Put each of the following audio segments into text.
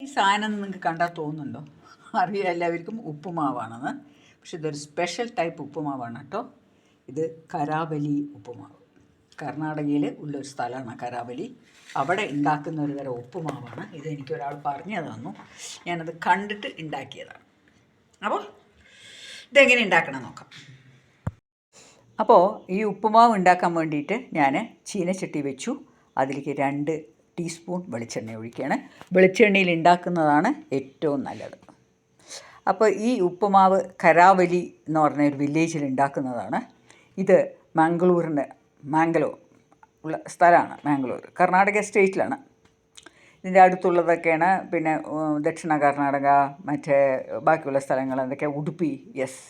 ഈ സാധനം നിങ്ങൾക്ക് കണ്ടാൽ തോന്നുന്നുണ്ടോ? അറിയാം എല്ലാവർക്കും ഉപ്പുമാവാണെന്ന്. പക്ഷെ ഇതൊരു സ്പെഷ്യൽ ടൈപ്പ് ഉപ്പുമാവാണ് കേട്ടോ. ഇത് കരാവലി ഉപ്പുമാവ്. കർണാടകയിൽ ഉള്ളൊരു സ്ഥലമാണ് കരാവലി. അവിടെ ഉണ്ടാക്കുന്ന ഒരു തരം ഉപ്പുമാവാണ്. ഇത് എനിക്ക് ഒരാൾ പറഞ്ഞു തന്നു. ഞാനത് കണ്ടിട്ട് ഉണ്ടാക്കിയതാണ്. അപ്പോൾ ഇതെങ്ങനെ ഉണ്ടാക്കണം നോക്കാം. അപ്പോൾ ഈ ഉപ്പുമാവ് ഉണ്ടാക്കാൻ വേണ്ടിയിട്ട് ഞാൻ ചീനച്ചട്ടി വെച്ചു. അതിലേക്ക് രണ്ട് ടീസ്പൂൺ വെളിച്ചെണ്ണ ഒഴിക്കുകയാണ്. വെളിച്ചെണ്ണയിൽ ഉണ്ടാക്കുന്നതാണ് ഏറ്റവും നല്ലത്. അപ്പോൾ ഈ ഉപ്പുമാവ് കരാവലി എന്ന് പറഞ്ഞ ഒരു വില്ലേജിൽ ഉണ്ടാക്കുന്നതാണ്. ഇത് മാംഗ്ലൂരിന്റെ മാംഗ്ലൂർ ഉള്ള സ്ഥലമാണ് മാംഗ്ലൂർ കർണാടക സ്റ്റേറ്റിലാണ്. ഇതിന്റെ അടുത്തുള്ളതൊക്കെയാണ്. പിന്നെ ദക്ഷിണ കർണാടക മറ്റേ ബാക്കിയുള്ള സ്ഥലങ്ങൾ എന്തൊക്കെ ഉടുപ്പി യെസ്.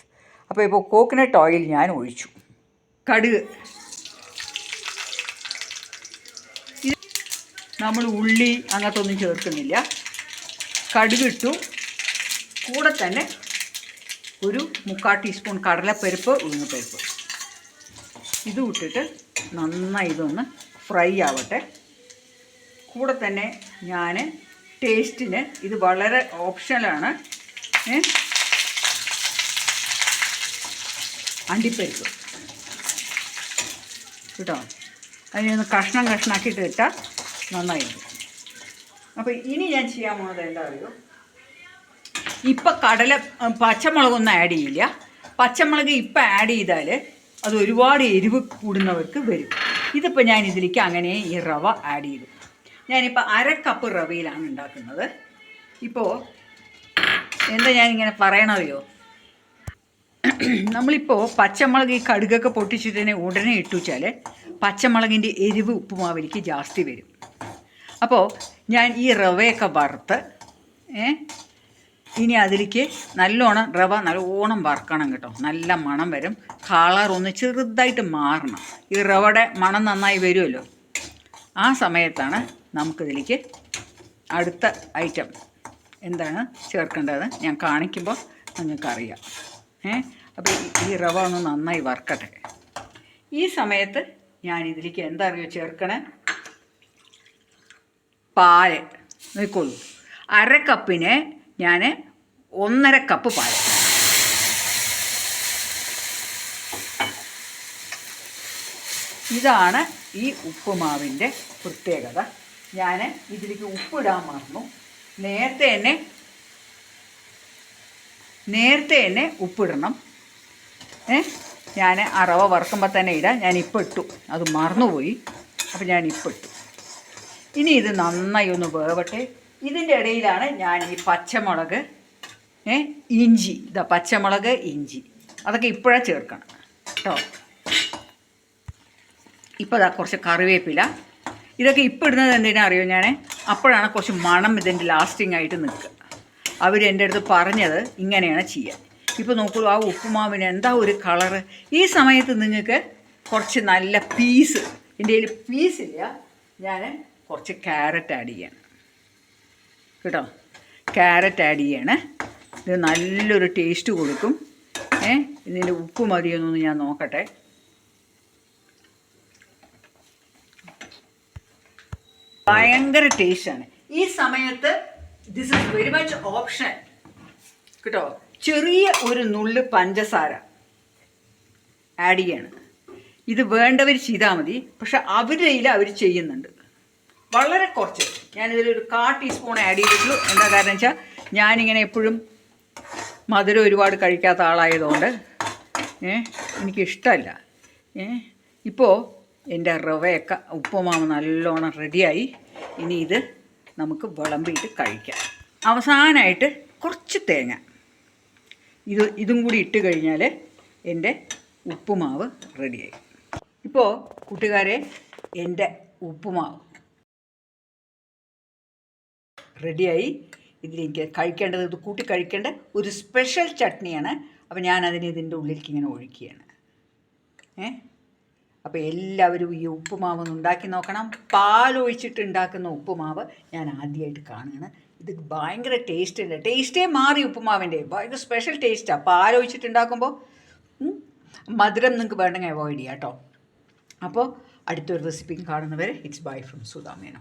അപ്പോൾ ഇപ്പോൾ കോക്കനട്ട് ഓയിൽ ഞാൻ ഒഴിച്ചു. കടുക് നമ്മൾ ഉള്ളി അങ്ങനത്തെ ഒന്നും ചേർക്കുന്നില്ല. കടുകിട്ടു. കൂടെ തന്നെ ഒരു മുക്കാൽ ടീസ്പൂൺ കടലപ്പരിപ്പ് ഉഴുന്നുപരിപ്പ്. ഇത് ഇട്ടിട്ട് നന്നായി ഇതൊന്ന് ഫ്രൈ ആവട്ടെ. കൂടെ തന്നെ ഞാൻ ടേസ്റ്റിന് ഇത് വളരെ ഓപ്ഷനാണ് അണ്ടിപ്പരിപ്പ്. കേട്ടോ? അതിനൊന്ന് കഷ്ണം കഷ്ണാക്കിയിട്ട് ഇട്ടാൽ നന്നായിരിക്കും അപ്പോൾ ഇനി ഞാൻ ചെയ്യാൻ പോകുന്നത് എന്താ അറിയോ ഇപ്പം കടല പച്ചമുളകൊന്നും ആഡ് ചെയ്യില്ല. പച്ചമുളക് ഇപ്പം ആഡ് ചെയ്താൽ അത് ഒരുപാട് എരിവ് കൂടുന്നവർക്ക് വരും. ഇതിപ്പോൾ ഞാൻ ഇതിലേക്ക് അങ്ങനെ ഈ റവ ആഡ് ചെയ്തു. ഞാനിപ്പോൾ അര കപ്പ് റവയിലാണ് ഉണ്ടാക്കുന്നത്. ഇപ്പോൾ എന്താ ഞാനിങ്ങനെ പറയണറിയോ നമ്മളിപ്പോൾ പച്ചമുളക് ഈ കടുകൊക്കെ പൊട്ടിച്ചിട്ട് തന്നെ ഉടനെ ഇട്ടു വെച്ചാൽ പച്ചമുളകിന്റെ എരിവ് ഉപ്പുമാവിലേക്ക് ജാസ്തി വരും. അപ്പോൾ ഞാൻ ഈ റവയൊക്കെ വറുത്ത് ഇനി അതിലേക്ക് നല്ലോണം റവ നല്ലോണം വറുക്കണം കേട്ടോ. നല്ല മണം വരും. കളറൊന്ന് ചെറുതായിട്ട് മാറണം. ഈ റവയുടെ മണം നന്നായി വരുമല്ലോ. ആ സമയത്താണ് നമുക്കിതിലേക്ക് അടുത്ത ഐറ്റം എന്താണ് ചേർക്കേണ്ടത്? ഞാൻ കാണിക്കുമ്പോൾ നിങ്ങൾക്കറിയാം. ഏ അപ്പോൾ ഈ റവ ഒന്ന് നന്നായി വറുക്കട്ടെ. ഈ സമയത്ത് ഞാൻ ഇതിലേക്ക് എന്താ അറിയോ ചേർക്കണേ? പാൽ. നോക്കോളൂ അര കപ്പിന് ഞാൻ ഒന്നര കപ്പ് പാൽ ഇതാണ് ഈ ഉപ്പുമാവിന്റെ പ്രത്യേകത. ഞാൻ ഇതിലേക്ക് ഉപ്പിടാൻ മറന്നു. നേരത്തെ തന്നെ നേരത്തെ തന്നെ ഉപ്പിടണം. ഏ? ഞാൻ അറവ വറുക്കുമ്പോൾ തന്നെ ഇടാം ഞാൻ ഇപ്പം ഇട്ടു. അത് മറന്നുപോയി. അപ്പം ഞാൻ ഇപ്പം ഇട്ടു. ഇനി ഇത് നന്നായി ഒന്ന് വേവട്ടെ. ഇതിന്റെ ഇടയിലാണ് ഞാൻ ഈ പച്ചമുളക് ഇഞ്ചി. ഇതാ പച്ചമുളക് ഇഞ്ചി. അതൊക്കെ ഇപ്പോഴാണ് ചേർക്കണം. കേട്ടോ ഇപ്പോൾ ഇതാ കുറച്ച് കറിവേപ്പില. ഇതൊക്കെ ഇപ്പോൾ ഇടുന്നത് എന്തിനാ അറിയോ ഞാൻ അപ്പോഴാണ് കുറച്ച് മണം ഇതിന്റെ ലാസ്റ്റിംഗ് ആയിട്ട് നിൽക്കുക അവർ എന്റെ അടുത്ത് പറഞ്ഞത് ഇങ്ങനെയാണ് ചെയ്യുക ഇപ്പോൾ നോക്കൂ ആ ഉപ്പുമാവിന് എന്താ ഒരു കളറ്? ഈ സമയത്ത് നിങ്ങൾക്ക് കുറച്ച് നല്ല പീസ് എന്റെ കയ്യിൽ ഇല്ല. ഞാൻ കുറച്ച് ക്യാരറ്റ് ആഡ് ചെയ്യണം കേട്ടോ? ക്യാരറ്റ് ആഡ് ചെയ്യണേ. ഇത് നല്ലൊരു ടേസ്റ്റ് കൊടുക്കും. ഏ? ഇതിന്റെ ഉപ്പ് മതിയെന്നൊന്ന് ഞാൻ നോക്കട്ടെ. ഭയങ്കര ടേസ്റ്റാണ് ഈ സമയത്ത് this is very much option കേട്ടോ? ചെറിയ ഒരു നുള്ള് പഞ്ചസാര ആഡ് ചെയ്യാണ്. ഇത് വേണ്ടവർ ചെയ്താൽ മതി. പക്ഷെ അവരുടെ അവർ ചെയ്യുന്നുണ്ട്. വളരെ കുറച്ച്. ഞാനിതിൽ ഒരു കാ ടീസ്പൂൺ ആഡ് ചെയ്തിട്ടുള്ളൂ. എന്താ കാരണം വെച്ചാൽ ഞാനിങ്ങനെ എപ്പോഴും മധുരം ഒരുപാട് കഴിക്കാത്ത ആളായതുകൊണ്ട് ഏ എനിക്കിഷ്ടമല്ല ഏ ഇപ്പോൾ എന്റെ റവയൊക്കെ ഉപ്പുമാവ് നല്ലോണം റെഡിയായി ഇനി ഇത് നമുക്ക് വിളമ്പിയിട്ട് കഴിക്കാം. അവസാനമായിട്ട് കുറച്ച് തേങ്ങ. ഇത് ഇതും കൂടി ഇട്ട് കഴിഞ്ഞാൽ എന്റെ ഉപ്പുമാവ് റെഡിയായി ഇപ്പോൾ കൂട്ടുകാരെ എന്റെ ഉപ്പുമാവ്. റെഡിയായി. ഇതിലേക്ക് കഴിക്കേണ്ടത് ഇത് കൂട്ടി കഴിക്കേണ്ട ഒരു സ്പെഷ്യൽ ചട്നിയാണ്. അപ്പോൾ ഞാൻ അതിന് ഇതിന്റെ ഉള്ളിലേക്ക് ഇങ്ങനെ ഒഴിക്കുകയാണ്. ഏ? അപ്പോൾ എല്ലാവരും ഈ ഉപ്പുമാവ് ഒന്ന് ഉണ്ടാക്കി നോക്കണം. പാലൊഴിച്ചിട്ട് ഉണ്ടാക്കുന്ന ഉപ്പുമാവ് ഞാൻ ആദ്യമായിട്ട് കാണുകയാണ്. ഇത് ഭയങ്കര ടേസ്റ്റ് ഉണ്ട് ടേസ്റ്റേ മാറി ഉപ്പുമാവിന്റെ. ഭയങ്കര സ്പെഷ്യൽ ടേസ്റ്റാണ് പാലൊഴിച്ചിട്ട് ഉണ്ടാക്കുമ്പോൾ ഉം, മധുരം നിങ്ങൾക്ക് വേണമെങ്കിൽ അവോയ്ഡ് ചെയ്യാം കേട്ടോ. അപ്പോൾ അടുത്തൊരു റെസിപ്പിയും കാണുന്നവരെ ഇറ്റ്സ് ബൈ ഫ്രം സുധാമേനോ